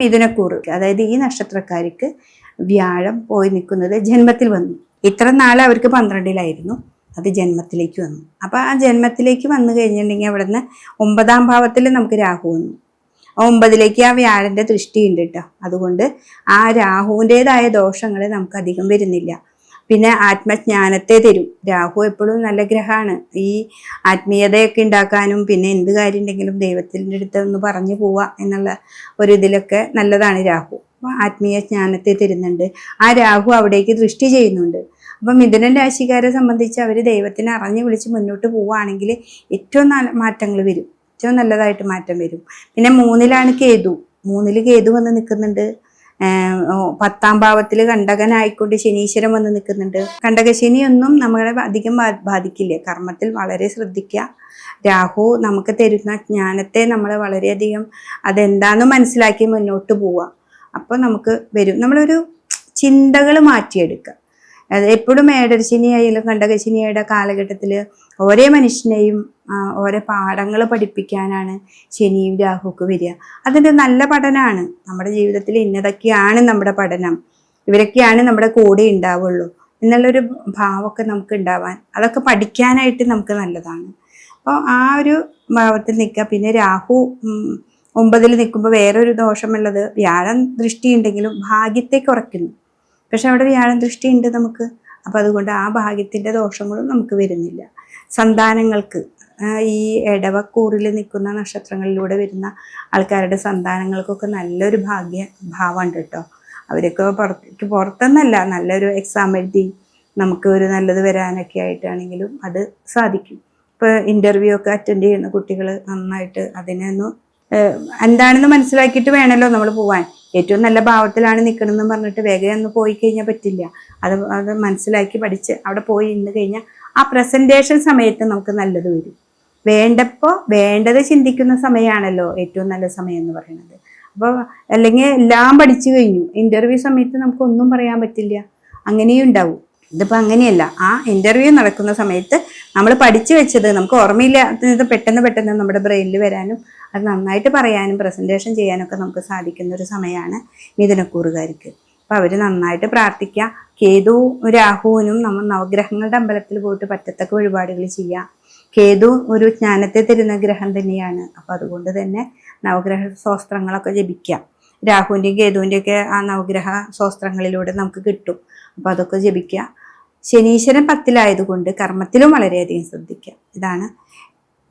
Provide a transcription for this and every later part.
മിഥുനക്കൂറ് അതായത് ഈ നക്ഷത്രക്കാർക്ക് വ്യാഴം പോയി നിൽക്കുന്നത് ജന്മത്തിൽ വന്നു. ഇത്ര നാൾ അവർക്ക് പന്ത്രണ്ടിലായിരുന്നു അത് ജന്മത്തിലേക്ക് വന്നു. അപ്പോൾ ആ ജന്മത്തിലേക്ക് വന്നു കഴിഞ്ഞിട്ടുണ്ടെങ്കിൽ അവിടെ നിന്ന് ഒമ്പതാം ഭാവത്തിൽ നമുക്ക് രാഹു വന്നു. ആ ഒമ്പതിലേക്ക് ആ വ്യാഴന്റെ ദൃഷ്ടി ഉണ്ട് കേട്ടോ. അതുകൊണ്ട് ആ രാഹുവിന്റെതായ ദോഷങ്ങൾ നമുക്ക് അധികം വരുന്നില്ല. പിന്നെ ആത്മജ്ഞാനത്തെ തരും. രാഹു എപ്പോഴും നല്ല ഗ്രഹമാണ്. ഈ ആത്മീയതയൊക്കെ ഉണ്ടാക്കാനും പിന്നെ എന്ത് കാര്യം ഉണ്ടെങ്കിലും ദൈവത്തിന്റെ അടുത്ത് ഒന്ന് പറഞ്ഞു പോവുക എന്നുള്ള ഒരു ഇതിലൊക്കെ നല്ലതാണ് രാഹു. അപ്പോൾ ആത്മീയ ജ്ഞാനത്തെ തരുന്നുണ്ട്. ആ രാഹു അവിടേക്ക് ദൃഷ്ടി ചെയ്യുന്നുണ്ട്. അപ്പം മിഥുനൻ രാശിക്കാരെ സംബന്ധിച്ച് അവർ ദൈവത്തിനെ അറിഞ്ഞു വിളിച്ച് മുന്നോട്ട് പോവുകയാണെങ്കിൽ ഏറ്റവും നല്ല മാറ്റങ്ങൾ വരും. ഏറ്റവും നല്ലതായിട്ട് മാറ്റം വരും. പിന്നെ മൂന്നിലാണ് കേതു. മൂന്നിൽ കേതു വന്ന് നിൽക്കുന്നുണ്ട്. പത്താം ഭാവത്തിൽ കണ്ടകനായിക്കൊണ്ട് ശനീശ്വരൻ വന്ന് നിൽക്കുന്നുണ്ട്. കണ്ടകശനിയൊന്നും നമ്മളെ അധികം ബാധിക്കില്ല. കർമ്മത്തിൽ വളരെ ശ്രദ്ധിക്കുക രാഹു നമുക്ക് തരുന്ന ജ്ഞാനത്തെ നമ്മൾ വളരെയധികം അതെന്താന്ന് മനസ്സിലാക്കി മുന്നോട്ട് പോവുക. അപ്പോൾ നമുക്ക് വരും. നമ്മളൊരു ചിന്തകൾ മാറ്റിയെടുക്കുക എപ്പോഴും മേടരശനി കണ്ടകശിനിയുടെ കാലഘട്ടത്തിൽ ഓരോ മനുഷ്യനെയും ഓരോ പാഠങ്ങൾ പഠിപ്പിക്കാനാണ് ശനിയും രാഹുക്ക് വരിക. അതിന്റെ നല്ല പഠനമാണ് നമ്മുടെ ജീവിതത്തിൽ ഇന്നതൊക്കെയാണ് നമ്മുടെ പഠനം. ഇവരൊക്കെയാണ് നമ്മുടെ കൂടെ ഉണ്ടാവുള്ളൂ എന്നുള്ളൊരു ഭാവമൊക്കെ നമുക്ക് ഉണ്ടാവാൻ അതൊക്കെ പഠിക്കാനായിട്ട് നമുക്ക് നല്ലതാണ്. അപ്പോൾ ആ ഒരു ഭാവത്തിൽ നിൽക്കുക. പിന്നെ രാഹു ഒമ്പതിൽ നിൽക്കുമ്പോൾ വേറൊരു ദോഷമുള്ളത് വ്യാഴം ദൃഷ്ടിയുണ്ടെങ്കിലും ഭാഗ്യത്തെ കുറയ്ക്കുന്നു. പക്ഷെ അവിടെ വ്യാഴം ദൃഷ്ടിയുണ്ട് നമുക്ക്. അപ്പോൾ അതുകൊണ്ട് ആ ഭാഗ്യത്തിന്റെ ദോഷങ്ങളും നമുക്ക് വരുന്നില്ല. സന്താനങ്ങൾക്ക് ഈ ഇടവക്കൂറിൽ നിൽക്കുന്ന നക്ഷത്രങ്ങളിലൂടെ വരുന്ന ആൾക്കാരുടെ സന്താനങ്ങൾക്കൊക്കെ നല്ലൊരു ഭാഗ്യ ഭാവമുണ്ട് കേട്ടോ. അവരൊക്കെ പുറത്തേക്ക് പുറത്തെന്നല്ല നല്ലൊരു എക്സാം എഴുതി നമുക്ക് ഒരു നല്ലത് വരാനൊക്കെ ആയിട്ടാണെങ്കിലും അത് സാധിക്കും. ഇപ്പോൾ ഇന്റർവ്യൂ ഒക്കെ അറ്റൻഡ് ചെയ്യുന്ന കുട്ടികൾ നന്നായിട്ട് അതിനൊന്ന് എന്താണെന്ന് മനസ്സിലാക്കിയിട്ട് വേണമല്ലോ നമ്മൾ പോവാൻ. ഏറ്റവും നല്ല ഭാവത്തിലാണ് നിൽക്കണമെന്ന് പറഞ്ഞിട്ട് വേഗം ഒന്ന് പോയി കഴിഞ്ഞാൽ പറ്റില്ല. അത് അത് മനസ്സിലാക്കി പഠിച്ച് അവിടെ പോയി ഇന്ന് കഴിഞ്ഞാൽ ആ പ്രസന്റേഷൻ സമയത്ത് നമുക്ക് നല്ലത് വരും. വേണ്ടപ്പോൾ വേണ്ടത് ചിന്തിക്കുന്ന സമയമാണല്ലോ ഏറ്റവും നല്ല സമയം എന്ന് പറയുന്നത് അപ്പോൾ അല്ലെങ്കിൽ എല്ലാം പഠിച്ചു കഴിഞ്ഞു. ഇന്റർവ്യൂ സമയത്ത് നമുക്കൊന്നും പറയാൻ പറ്റില്ല. അങ്ങനെയും ഉണ്ടാവും. ഇതിപ്പോൾ അങ്ങനെയല്ല. ആ ഇന്റർവ്യൂ നടക്കുന്ന സമയത്ത് നമ്മൾ പഠിച്ചു വെച്ചത് നമുക്ക് ഓർമ്മയില്ലാത്തത് പെട്ടെന്ന് പെട്ടെന്ന് നമ്മുടെ ബ്രെയിനിൽ വരാനും അത് നന്നായിട്ട് പറയാനും പ്രസന്റേഷൻ ചെയ്യാനൊക്കെ നമുക്ക് സാധിക്കുന്ന ഒരു സമയമാണ് മിഥുനക്കൂറുകാർക്ക് അപ്പോൾ അവർ നന്നായിട്ട് പ്രാർത്ഥിക്കുക കേതു രാഹുവിനും നമ്മൾ നവഗ്രഹങ്ങളുടെ അമ്പലത്തിൽ പോയിട്ട് പറ്റത്തക്ക വഴിപാടുകൾ ചെയ്യുക കേതു ഒരു ജ്ഞാനത്തെ തരുന്ന ഗ്രഹം തന്നെയാണ്. അപ്പോൾ അതുകൊണ്ട് തന്നെ നവഗ്രഹ ശാസ്ത്രങ്ങളൊക്കെ ജപിക്കുക രാഹുവിന്റെയും കേതുവിന്റെയും ഒക്കെ ആ നവഗ്രഹ സ്വസ്ത്രങ്ങളിലൂടെ നമുക്ക് കിട്ടും. അപ്പോൾ അതൊക്കെ ജപിക്കുക. ശനീശ്വരൻ പത്തിലായതുകൊണ്ട് കർമ്മത്തിലും വളരെയധികം ശ്രദ്ധിക്കുക. ഇതാണ്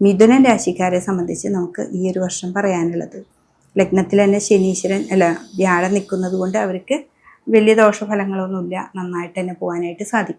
മിഥുനൻ രാശിക്കാരെ സംബന്ധിച്ച് നമുക്ക് ഈ ഒരു വർഷം പറയാനുള്ളത്. ലഗ്നത്തിൽ തന്നെ ശനീശ്വരൻ അല്ല വ്യാഴം നിൽക്കുന്നത് കൊണ്ട് അവർക്ക് വലിയ ദോഷഫലങ്ങളൊന്നുമില്ല. നന്നായിട്ട് തന്നെ പോകാനായിട്ട് സാധിക്കും.